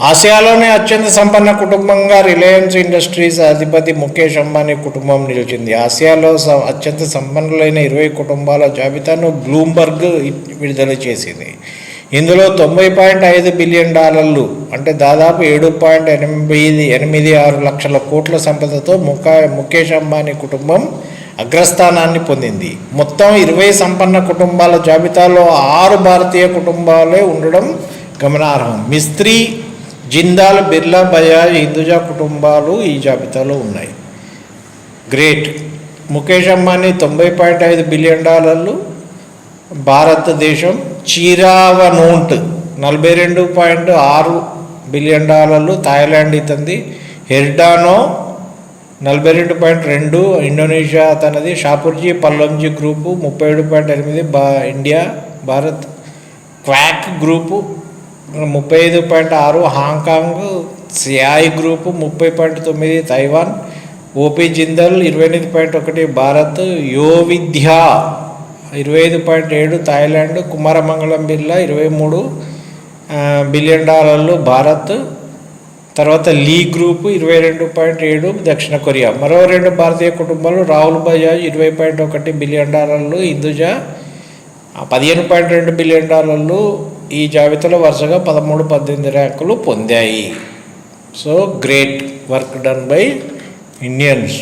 ఆసియాలోనే అత్యంత సంపన్న కుటుంబంగా రిలయన్స్ ఇండస్ట్రీస్ అధిపతి ముఖేష్ అంబానీ కుటుంబం నిలిచింది. ఆసియాలో స- అత్యంత సంపన్నులైన ఇరవై కుటుంబాల జాబితాను బ్లూంబర్గ్ విడుదల చేసింది. ఇందులో తొంభై పాయింట్ ఐదు బిలియన్ డాలర్లు అంటే దాదాపు ఏడు పాయింట్ ఎనిమిది ఎనిమిది ఆరు లక్షల కోట్ల సంపదతో ముఖా ముఖేష్ అంబానీ కుటుంబం అగ్రస్థానాన్ని పొందింది. మొత్తం ఇరవై సంపన్న కుటుంబాల జాబితాలో ఆరు భారతీయ కుటుంబాలే ఉండడం గమనార్హం. మిస్త్రీ జిందాల్ బిర్లా బజాజ్ హిందుజా కుటుంబాలు ఈ జాబితాలో ఉన్నాయి. గ్రేట్. ముఖేష్ అంబానీ తొంభై పాయింట్ ఐదు బిలియన్ డాలర్లు. భారతదేశం చీరావనోంట్ నలభై రెండు పాయింట్ ఆరు బిలియన్ డాలర్లు. థాయిలాండ్ ఇతంది. హెర్డానో నలభై రెండు పాయింట్ రెండు. ఇండోనేషియా తనది. షాపూర్జీ పల్లంజీ గ్రూపు ముప్పై ఏడు పాయింట్ ఎనిమిది. బా ఇండియా భారత్ క్వాక్ గ్రూపు ముప్పై ఐదు పాయింట్ ఆరు హాంకాంగ్ సియాయి గ్రూపు ముప్పై పాయింట్ తొమ్మిది తైవాన్ ఓపీ జిందల్ ఇరవై ఎనిమిది పాయింట్ ఒకటి భారత్ యో విద్య ఇరవై ఐదు పాయింట్ ఏడు థాయిలాండ్ కుమారమంగళం బిర్లా ఇరవై మూడు బిలియన్ డాలర్లు భారత్. తర్వాత లీ గ్రూప్ ఇరవై రెండు పాయింట్ ఏడు దక్షిణ కొరియా. మరో రెండు భారతీయ కుటుంబాలు రాహుల్ బజాజ్ ఇరవై పాయింట్ ఒకటి బిలియన్ డాలర్లు హిందుజా పదిహేను పాయింట్ రెండు బిలియన్ డాలర్లు ఈ జాబితాలో వరుసగా పదమూడు పద్దెనిమిది ర్యాంకులు పొందాయి. So great work done by Indians